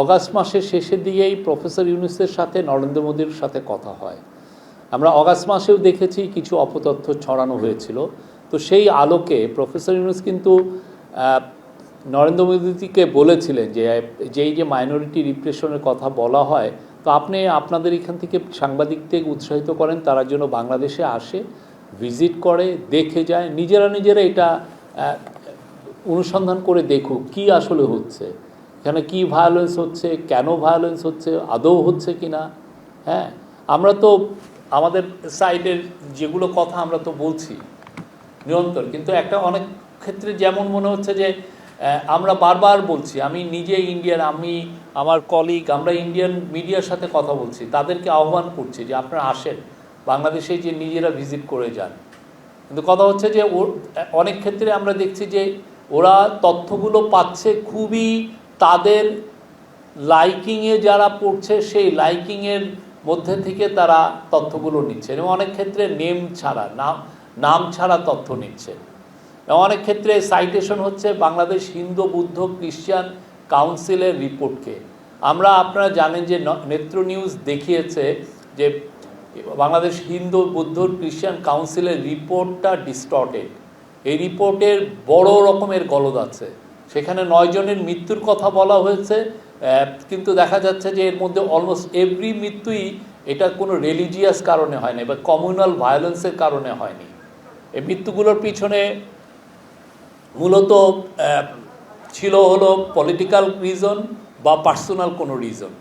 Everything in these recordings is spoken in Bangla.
অগাস্ট মাসের শেষের দিকেই প্রফেসর ইউনুসের সাথে, নরেন্দ্র মোদীর সাথে কথা হয়। আমরা অগাস্ট মাসেও দেখেছি কিছু অপতথ্য ছড়ানো হয়েছিল। তো সেই আলোকে প্রফেসর ইউনুস কিন্তু নরেন্দ্র মোদীকে বলেছিলেন যে, যেই যে মাইনরিটি রিপ্রেশনের কথা বলা হয়, তো আপনি আপনাদের এখান থেকে সাংবাদিকদের উৎসাহিত করেন, তারা যেন বাংলাদেশে আসে, ভিজিট করে, দেখে যায়, নিজেরা নিজেরা এটা অনুসন্ধান করে দেখুক, কি আসলে হচ্ছে। এখানে কি ভায়োলেন্স হচ্ছে, কেন ভায়োলেন্স হচ্ছে, আদৌ হচ্ছে কি না হ্যাঁ? আমরা তো আমাদের সাইডের যেগুলো কথা আমরা তো বলছি, নিরন্তর। কিন্তু একটা অনেক ক্ষেত্রে যেমন মনে হচ্ছে যে আমরা বারবার বলছি, আমি নিজে ইন্ডিয়ান আমি আমার কলিগ আমরা ইন্ডিয়ান মিডিয়ার সাথে কথা বলছি, তাদেরকে আহ্বান করছি যে আপনারা আসেন, বাংলাদেশে যে নিজেরা ভিজিট করে যান। কিন্তু কথা হচ্ছে যে ওর অনেক ক্ষেত্রে আমরা দেখছি যে, ওরা তথ্যগুলো পাচ্ছে খুবই তাদের লাইকিংয়ে যারা পড়ছে, সেই লাইকিংয়ের মধ্যে থেকে তারা তথ্যগুলো নিচ্ছে। এবং অনেক ক্ষেত্রে নেম ছাড়া, নাম নাম ছাড়া তথ্য নিচ্ছে। এবং অনেক ক্ষেত্রে সাইটেশন হচ্ছে বাংলাদেশ হিন্দু বুদ্ধ খ্রিস্টান কাউন্সিলের রিপোর্টকে। আমরা, আপনারা জানেন যে নেত্র নিউজ দেখিয়েছে যে বাংলাদেশ হিন্দু বৌদ্ধ খ্রিস্টান কাউন্সিলের রিপোর্টটা ডিস্টর্টেড এই রিপোর্টের বড় রকমের গলদ আছে। সেখানে নয় জনের মৃত্যুর কথা বলা হয়েছে কিন্তু দেখা যাচ্ছে যে এর মধ্যে অলমোস্ট এভরি মৃত্যুই এটা কোনো রিলিজিয়াস কারণে হয়নি বা কমিউনাল ভায়োলেন্সের কারণে হয়নি। এই মৃত্যুগুলোর পিছনে মূলত ছিল হলো পলিটিক্যাল রিজন বা পার্সোনাল কোনো রিজন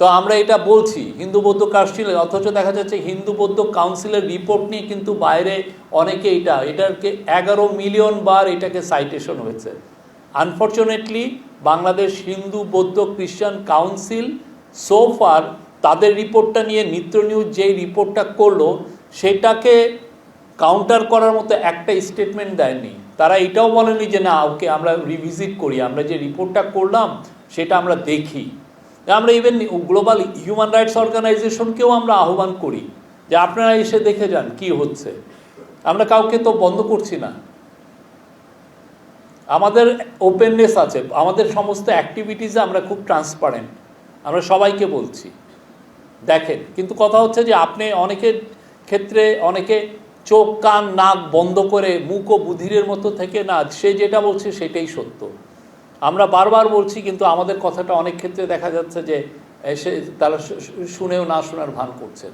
তো আমরা এটা বলছি, হিন্দু বৌদ্ধ কাউন্সিলের, অথচ দেখা যাচ্ছে হিন্দু বৌদ্ধ কাউন্সিলের রিপোর্ট নিয়ে কিন্তু বাইরে অনেকে এটা, এটাকে এগারো মিলিয়ন বার এটাকে সাইটেশন হয়েছে। আনফর্চুনেটলি বাংলাদেশ হিন্দু বৌদ্ধ খ্রিস্টান কাউন্সিল সোফার তাদের রিপোর্টটা নিয়ে নিত্য নিউজ যেই রিপোর্টটা করল, সেটাকে কাউন্টার করার মতো একটা স্টেটমেন্ট দেয়নি। তারা এটাও বলেনি যে না, ওকে আমরা রিভিজিট করি, আমরা যে রিপোর্টটা করলাম, সেটা আমরা দেখি। আমরা ইভেন গ্লোবাল হিউম্যান রাইটস অর্গানাইজেশনকেও আমরা আহ্বান করি যে আপনারা এসে দেখে যান, কি হচ্ছে। আমরা কাউকে তো বন্ধ করছি না। আমাদের ওপেননেস আছে আমাদের সমস্ত অ্যাক্টিভিটিসে আমরা খুব ট্রান্সপারেন্ট আমরা সবাইকে বলছি। দেখেন কিন্তু কথা হচ্ছে যে আপনি অনেকের ক্ষেত্রে অনেকে চোখ কান নাক বন্ধ করে মুখ ও বুধিরের মতো থেকে না সে যেটা বলছে সেটাই সত্য। আমরা বারবার বলছি কিন্তু আমাদের কথাটা অনেক ক্ষেত্রে দেখা যাচ্ছে যে এ, সে তারা শুনেও না শোনার ভান করছেন